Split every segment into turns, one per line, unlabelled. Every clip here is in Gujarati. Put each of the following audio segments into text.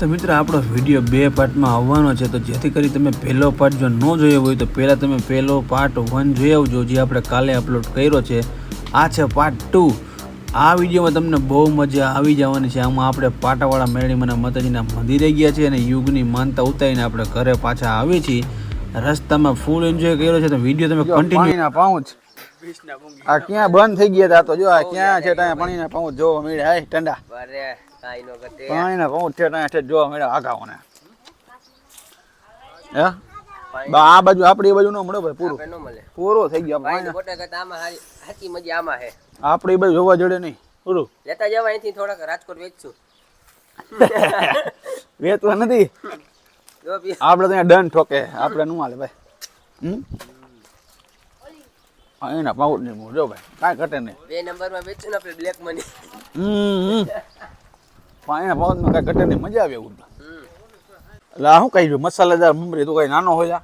તો મિત્રો આપણો વીડિયો બે પાર્ટમાં આવવાનો છે. તો જેથી કરી તમે પહેલો પાર્ટ જો ન જોયો હોય તો પહેલાં તમે પહેલો પાર્ટ વન જોઈ આવજો જે આપણે કાલે અપલોડ કર્યો છે. આ છે પાર્ટ ટુ આ વિડીયોમાં તમને બહુ મજા આવી જવાની છે. આમાં આપણે પાટાવાળા મેળીમાના માતાજીના મંદિરે ગયા છીએ અને યુગની માનતા ઉતારીને આપણે ઘરે પાછા આવીએ છીએ. રસ્તામાં ફૂલ એન્જોય કર્યો છે. તો વીડિયો તમે કન્ટિન્યુ
પાઉચ. આ ક્યાં બંધ થઈ ગયા હતા તો જો આ ક્યાં છે ત્યાં પાણીના પાઉચ જોવા મળ્યા. હાય ઠંડા.
કાઈ નો
પાણીના ત્યાં છે જોવા મળ્યા આગાઓને હે? બા આ બાજુ આપડી બાજુ નો મળે ભાઈ પૂરું. પૂરો થઈ ગયો પાણી
ગોટા કરતા આમાં હાચી મજા આમાં હે.
આપડી બાજુ જોવા જડે નહીં પૂરું.
લેતા જવા અહીંથી થોડાક રાજકોટ વેચશું.
વેચવા નથી. આપણે ત્યાં ડન ઠોકે આપણે નું હાલે ભાઈ. હમ? એના પાઉચ નહીં જો ભાઈ કાંઈ ઘટે નહીં.
બે નંબરમાં વેચશું ને આપણે બ્લેક મની
હમ. પાણીના પાઉચમાં કાંઈ ઘટે નહીં મજા આવે એવું એટલે આ શું કહી દઉં મસાલેદાર મમરી તો કઈ નાનો હોય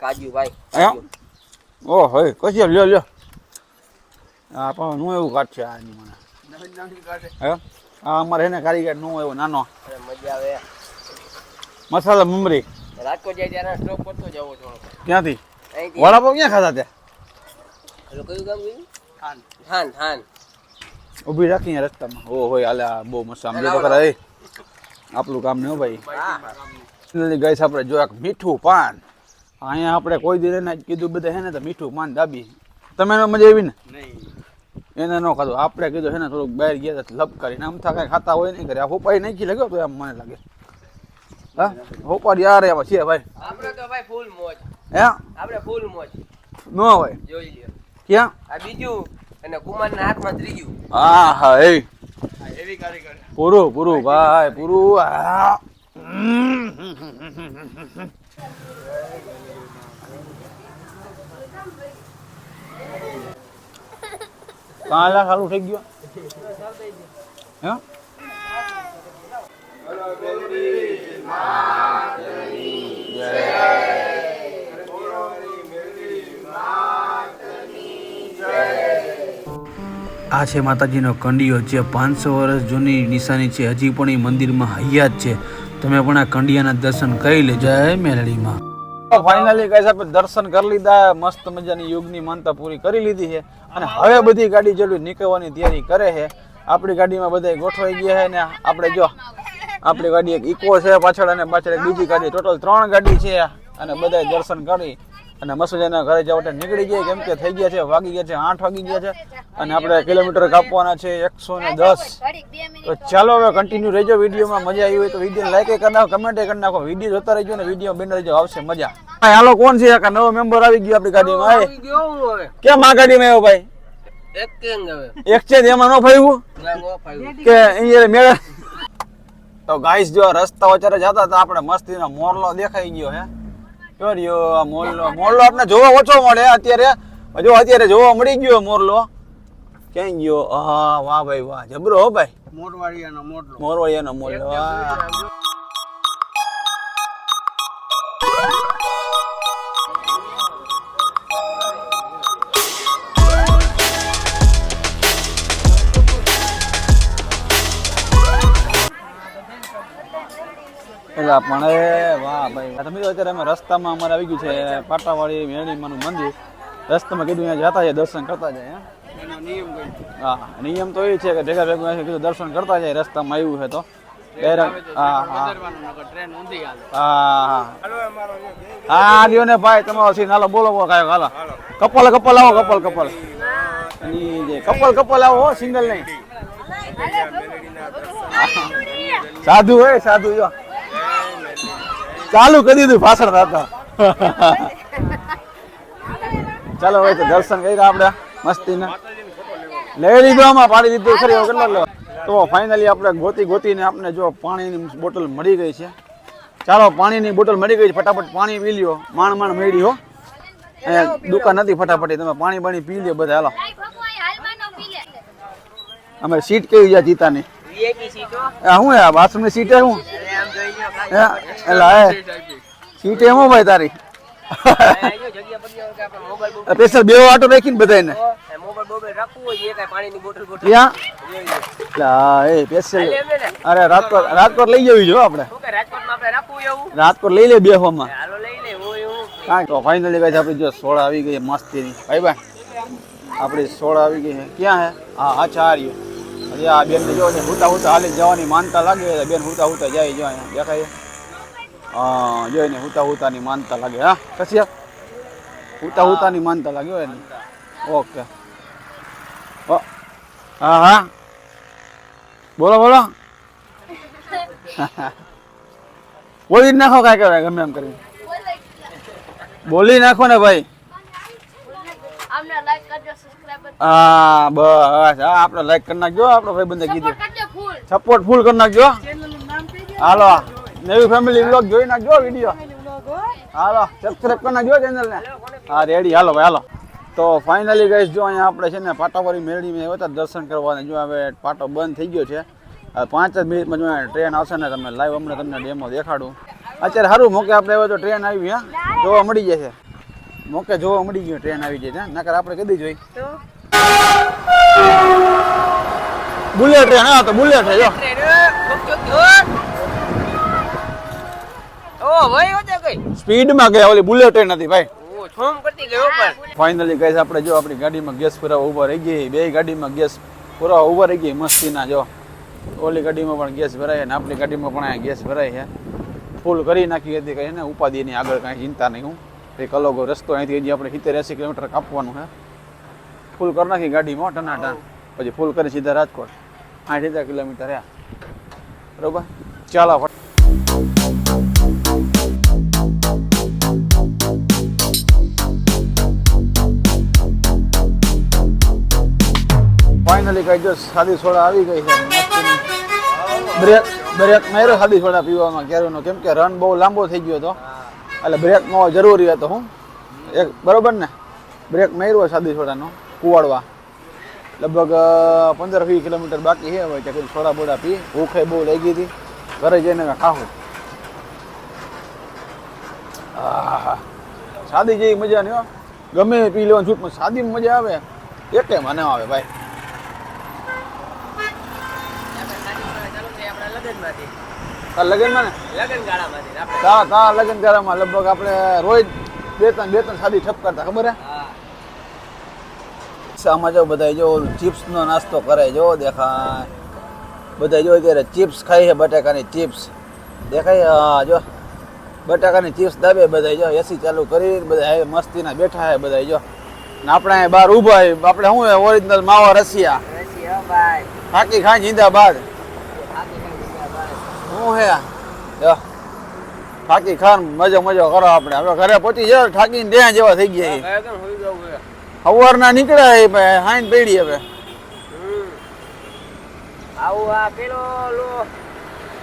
કાજુ ભાઈ
હે? ઓ હોય કશી લ્યો લ્યો. આ પણ નું એવું કાઢ છે આની મને. હે? આ અમારે એને કારીગરનું એવો નાનો.
મજા આવે.
મસાલા મમરી.
રાજકોટ જાય ત્યારે સ્ટોપ કરતો જવો થોડો
ક્યાંથી? વડાપાવ ક્યાં ખાતા ત્યાં
કયું ગામ ગયું? થાન થાન
ઊભી રાખી રસ્તામાં. ઓ હોય હાલે આ બહુ મસ્ત આમ જોતો એ આપણું કામ નહીં હો ભાઈ. ગઈસ આપણે જો એક મીઠું પાન. અહીંયા આપણે કોઈ દી એને કીધું બધા હે ને તો મીઠું પાન દાબી. તમે એનો મજા આવી ને? એને ન ખાધું. આપણે કીધું હેને ને થોડુંક બહાર ગયા તો લપ કરીને. આમ થા કાંઈ ખાતા હોય નહીં કરે આ હોપાઈ નાખી લાગ્યો તો એમ મને લાગે. હા? હોપારી યાર એમાં છે ભાઈ.
આપણે તો ભાઈ ફૂલ મોજ.
હે?
આપણે ફૂલ મોજ.
ન હોય.
જોઈ લ્યો.
ક્યાં?
આ બીજું અને કુમારના હાથમાં ત્રીજું
હા હા એ.
એવી કારીગર.
પૂરું પૂરું ભાઈ પૂરું આ. કાલા ખાલું થઈ ગયો. હે?
આ છે માતાજીનો કંડિયો જે પાંચસો વર્ષ જૂની નિશાની છે. હજી પણ એ મંદિરમાં હૈયાત છે. તમે પણ આ કંડિયાના દર્શન કરી લેજો જય મેલડીમાં
ફાઇનલી ગાઈસ આપણે દર્શન કરી લીધા, મસ્ત મજાની યુગની માનતા પૂરી કરી લીધી છે. અને હવે બધી ગાડી જેટલી નીકળવાની તૈયારી કરે છે, આપણી ગાડીમાં બધા ગોઠવાઈ ગયા છે ને આપણે જો, આપણી ગાડી એક ઇકો છે પાછળ અને પાછળ બીજી ગાડી. ટોટલ ત્રણ ગાડી છે અને બધા દર્શન કરી અને મસ્ત ઘરે જવા માટે નીકળી ગયા કેમ કે થઈ ગયા છે વાગી ગયા છે આઠ વાગી ગયા છે. અને આપણે કિલોમીટર કાપવાના છે એકસો ને દસ. તો ચાલો હવે કન્ટિન્યુ રહેજો વિડીયોમાં મજા આવી હોય તો વીડિયો લાઈક કરી નાખો કમેન્ટ કરી નાખો. વીડિયો જોતા રહેજો ને વીડિયો બિન રહેજો આવશે મજા. હાલો કોણ છે આ નવો મેમ્બર આવી ગયો આપણી ગાડીમાં કેમ આ ગાડીમાં આવ્યો ભાઈ?
એક કેંગ હવે
એક છે જ એમાં નો ફાવ્યું કે અહીંયા મેળા તો ગાઈસ જો રસ્તા વચ્ચે જતા હતા આપણે મસ્તીનો મોરલો દેખાઈ ગયો હે. રહ્યો આ મોરલો. મોરલો આપણે જોવા ઓછો મળે અત્યારે. જો અત્યારે જોવા મળી ગયો મોરલો. ક્યાં ગયો? હા વાહ ભાઈ વાહ. જબરો હો ભાઈ.
મોરવાડિયાનો મોરલો.
મોરવાડિયાનો મોરલો. વાહ. એટલે પણ એ વાહ ભાઈ. તમે અત્યારે અમે રસ્તામાં અમારે આવી ગયું છે પાટાવાળી મેળીમાનું મંદિર. રસ્તામાં કીધું અહીંયા જતા જાય દર્શન કરતા જાય હે? હા નિયમ તો એ છે કે ભેગા ભેગું કીધું દર્શન કરતા જાય રસ્તામાં આવ્યું છે તો. ડાયરેક્ટ હા હા. હા હા. હા લ્યો ને ભાઈ તમારો સીન હાલો બોલો બોલો કાંઈ હાલો. કપલ કપલ આવો કપલ કપલ. કપલ કપલ આવો હો સિંગલ નહીં સાધુ હોય સાધુ જો. ચાલુ કરી દીધું ભાષણ દાદા ચાલો હવે તો દર્શન કર્યા આપણે મસ્તીના. લઈ લીધો આમાં પાડી દીધું ખરી કેટલો તો ફાઇનલી આપણે ગોતી ગોતીને આપણે જો પાણીની બોટલ મળી ગઈ છે. ચાલો પાણીની બોટલ મળી ગઈ છે ફટાફટ પાણી પી લ્યો. માણ માણ મેળી હો. દુકાન નથી ફટાફટ તમે પાણી પાણી પી લ્યો બધા. હાલો. અમે સીટ કેવી છે જીતાની શું આ બાથરૂમની સીટ શું? સીટ એમ ભાઈ તારી? સ્પેશિયલ બે આટો રાખીને બધાને અરે રાજકોટ રાજકોટ લઈ જવી જો આપણે. રાજકોટ લઈ લે બેહવામાં.
હાલો લઈ લે હું હું
કાંઈ તો ફાઇનલી ગાઈસ આપણી જો સોળા આવી ગઈ છે મસ્તીની. ભાઈ ભાઈ આપણી સોળ આવી ગઈ છે. ક્યાં હે? હા અચ્છા આ બેન જો છે હુતા હુતા હાલી જવાની માનતા લાગે બેન હુતા હુતા જાય, જો અહીંયા દેખાય છે? હા જોઈને હુતા હુતાની માનતા લાગે હા. કશી હુતા હુતાની માનતા લાગે હોય ને ઓકે. ઓ, હા હા. બોલો બોલો. બોલી નાખો કાંઈ કહેવાય ગમે એમ કરીને. બોલી નાખો ને ભાઈ. હા બસ. હા આપણે લાઈક કરી નાખજો આપણો ભાઈ બંધ કીધું. સપોર્ટ ફૂલ કરી નાખજો. હાલો. નવી ફેમિલી વ્લોગ જોઈ નાખજો વીડિયો હાલો સબસ્ક્રાઇબ કરી નાખજો ચેનલને હા રેડી હાલો ભાઈ હાલો. તો ફાઇનલી ગઈશ જો અહીંયા આપણે છે ને પાટાવાળી મેળવી આવ્યા હતા દર્શન કરવાને. જો હવે પાટો બંધ થઈ ગયો છે. પાંચ જ મિનિટમાં જો ટ્રેન આવશે ને તમે લાઈવ હમણાં તમને ડેમો દેખાડું. અત્યારે સારું મોકે આપણે હવે તો ટ્રેન આવી હા? જોવા મળી જશે. મોકે જોવા મળી ગયું ટ્રેન આવી જાય છે નકર આપણે કદી જોઈ. બુલેટ ટ્રેન હા તો બુલેટ જો.
ઓ ભાઈ
સ્પીડમાં ગયા ઓલી બુલેટ નથી ભાઈ.
છોમ કરતી ગયો પણ
ફાઇનલી ગઈસ આપણે જો આપણી ગાડીમાં ગેસ પુરાવા ઊભા રહી ગઈ બે ગાડીમાં ગેસ પુરાવા ઊભા રહી ગઈ મસ્તીના જો. ઓલી ગાડીમાં પણ ગેસ ભરાય અને આપણી ગાડીમાં પણ આ ગેસ ભરાય છે. ફૂલ કરી નાખી હતી કઈ ને? ઉપાધિની આગળ કાંઈ ચિંતા નહીં હું. એક અલગ રસ્તો અહીંથી હજી આપણે સિત્તેર એસી કિલોમીટર કાપવાનું છે. ફૂલ કરી નાખી ગાડીમાં ટનાટન. પછી ફૂલ કરી સીધા રાજકોટ. આઠ કિલોમીટર રહ્યા બરોબર? ચાલો ફાઇનલી કઈ જો સાદી સોડા આવી ગઈ છે. બ્રેક બ્રેક માર્યો સાદી સોડા પીવામાં. કેરીનો કેમ કે રન બહુ લાંબો થઈ ગયો હતો. એટલે બ્રેક નો જરૂરી હતો હું. એક, બરોબર ને? બ્રેક માર્યો સાદી સોડાનો, કુવાડવા. લગભગ પંદર વીસ કિલોમીટર બાકી છે હવે, ત્યાં સોડા બોડા પી. ભૂખે બહુ લઈ ગઈ હતી. ઘરે જઈને કાંઈ ખાવું. સાદી જેવી મજા નહીં ગમે પી લેવાનું છૂટમાં સાદી મજા આવે. એટલે મને આવે, ભાઈ
આપણા લગ્નમાંથી.
લગનમાં ને?
લગ્ન ગાળામાંથી આપણે.
તા તા લગન ગાળામાં લગભગ આપણે રોજ બે ત્રણ બે ત્રણ સાદી ઠપ કરતા ખબર હે? આમાં જો બધા જો ચિપ્સનો નાસ્તો કરે જો દેખાય. બધા જો અત્યારે ચિપ્સ ખાય છે બટાકાની ચિપ્સ. દેખાય? હા જો. બટાકાની ચિપ્સ દાબે બધા જો એસી ચાલુ કરી બધા મસ્તી મસ્તીના બેઠા હે બધા જો. ને આપણે બાર બહાર ઊભા આપણે શું ઓરિજિનલ માવા રસિયા?
રસી હો ભાઈ
ફાકી ખાઈ જિંદાબાદ
આપી નાખી
હે જો થાકી ખાન મજો મજો કરો આપણે. હવે ઘરે પહોંચી જાય થાકીને ડ્યા જેવા થઈ ગયા સવારના નીકળ્યા એ ભાઈ હાઈન પેડી હવે.
આવું આ પેલો લો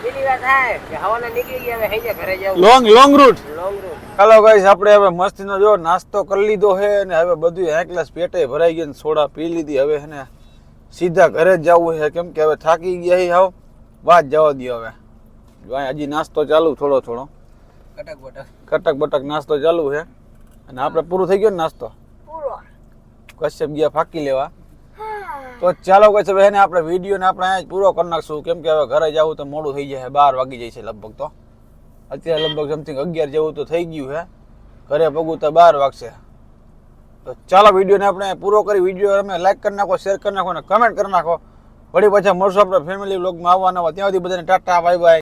પેલી વાર થાય કે હવાના નીકળી ગયા હવે હૈયા ઘરે જવું.
Long long route
long route
ચાલો ગાઈસ આપણે હવે મસ્તીનો જો નાસ્તો કરી લીધો છે અને હવે બધું એકલાસ પેટે ભરાઈ ગયું ને સોડા પી લીધી. હવે એને સીધા ઘરે જ જવું છે. કેમ કે હવે થાકી ગયા હાવ. વાત જવા દો હવે. જો હજી નાસ્તો ચાલુ થોડો થોડો.
કટક બટક.
કટક બટક નાસ્તો ચાલુ છે. અને આપણે પૂરું થઈ ગયો ને નાસ્તો?
પૂરો.
કશ્યપ ગયા ફાકી લેવા. તો ચાલો કઈ છે એને આપણે વિડીયોને આપણે અહીંયા જ પૂરો કરી નાખશું. કેમ કે હવે ઘરે જવું તો મોડું થઈ જાય બાર વાગી જાય છે લગભગ તો. અત્યારે લગભગ સમથિંગ અગિયાર જેવું તો થઈ ગયું છે. ઘરે પગું તો બાર વાગશે. તો ચાલો વિડીયોને આપણે પૂરો કરી. વીડિયો તમે લાઈક કરી નાખો શેર કરી નાખો અને કમેન્ટ કરી નાખો. વળી પાછા મળશું આપણે ફેમિલી બ્લોગમાં આવવાના હોય. ત્યાં સુધી બધાને ટાટા બાય બાય